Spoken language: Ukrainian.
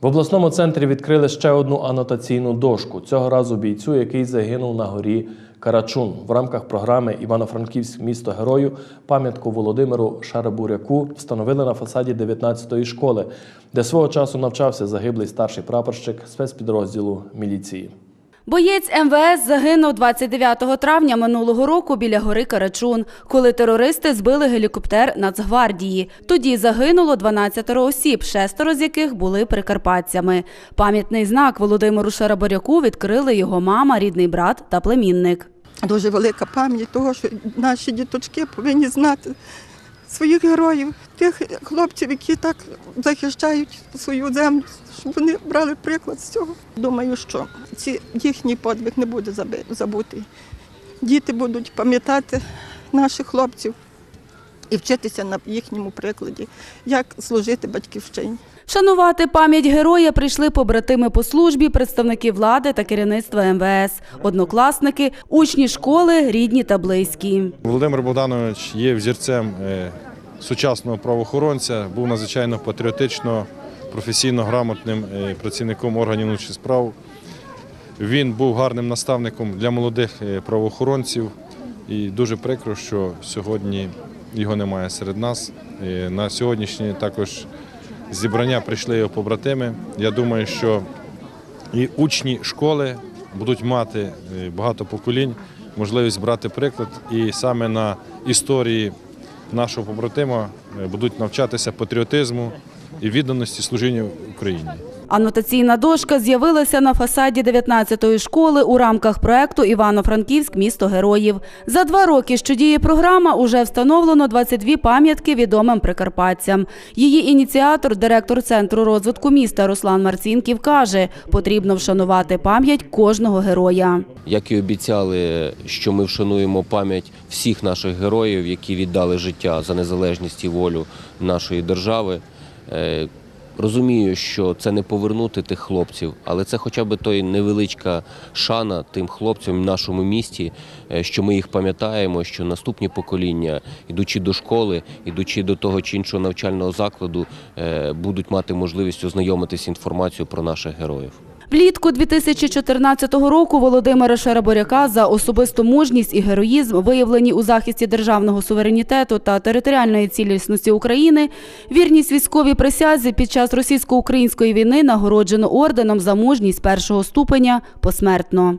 В обласному центрі відкрили ще одну анотаційну дошку. Цього разу бійцю, який загинув на горі Карачун. В рамках програми Івано-Франківськ місто герою пам'ятку Володимиру Шарабуряку встановили на фасаді 19-ї школи, де свого часу навчався загиблий старший прапорщик спецпідрозділу міліції. Боєць МВС загинув 29 травня минулого року біля гори Карачун, коли терористи збили гелікоптер Нацгвардії. Тоді загинуло 12 осіб, шестеро з яких були прикарпатцями. Пам'ятний знак Володимиру Шарабаряку відкрили його мама, рідний брат та племінник. дуже велика пам'ять того, що наші діточки повинні знати своїх героїв, тих хлопців, які так захищають свою землю, щоб вони брали приклад з цього. Думаю, що ці їхній подвиг не буде забутий. Діти будуть пам'ятати наших хлопців і вчитися на їхньому прикладі, як служити батьківщині. Вшанувати пам'ять героя прийшли побратими по службі, представники влади та керівництва МВС, однокласники, учні школи, рідні та близькі. Володимир Богданович є взірцем е, сучасного правоохоронця, був надзвичайно патріотично, професійно грамотним е, працівником органів внутрішніх справ. Він був гарним наставником для молодих е, правоохоронців. І дуже прикро, що сьогодні його немає серед нас. Е, На сьогоднішнє також зібрання прийшли його побратими. Я думаю, що і учні школи будуть мати е, багато поколінь, можливість брати приклад, і саме на історії нашого побратима е, будуть навчатися патріотизму і відданості служінню Україні. Анотаційна дошка з'явилася на фасаді 19-ї школи у рамках проекту Івано-Франківськ місто героїв. За два роки, що діє програма, уже встановлено 22 пам'ятки відомим прикарпатцям. Її ініціатор, директор центру розвитку міста Руслан Марцінків, каже, потрібно вшанувати пам'ять кожного героя. Як і обіцяли, що ми вшануємо пам'ять всіх наших героїв, які віддали життя за незалежність і волю нашої держави. Розумію, що це не повернути тих хлопців, але це хоча б той невеличка шана тим хлопцям в нашому місті, е, що ми їх пам'ятаємо, що наступні покоління, ідучи до школи, ідучи до того чи іншого навчального закладу, е, будуть мати можливість ознайомитися інформацією про наших героїв. Влітку 2014 року Володимира Шараборяка за особисту мужність і героїзм, виявлені у захисті державного суверенітету та територіальної цілісності України, вірність військовій присязі під час російсько-української війни нагороджено орденом за мужність першого ступеня посмертно.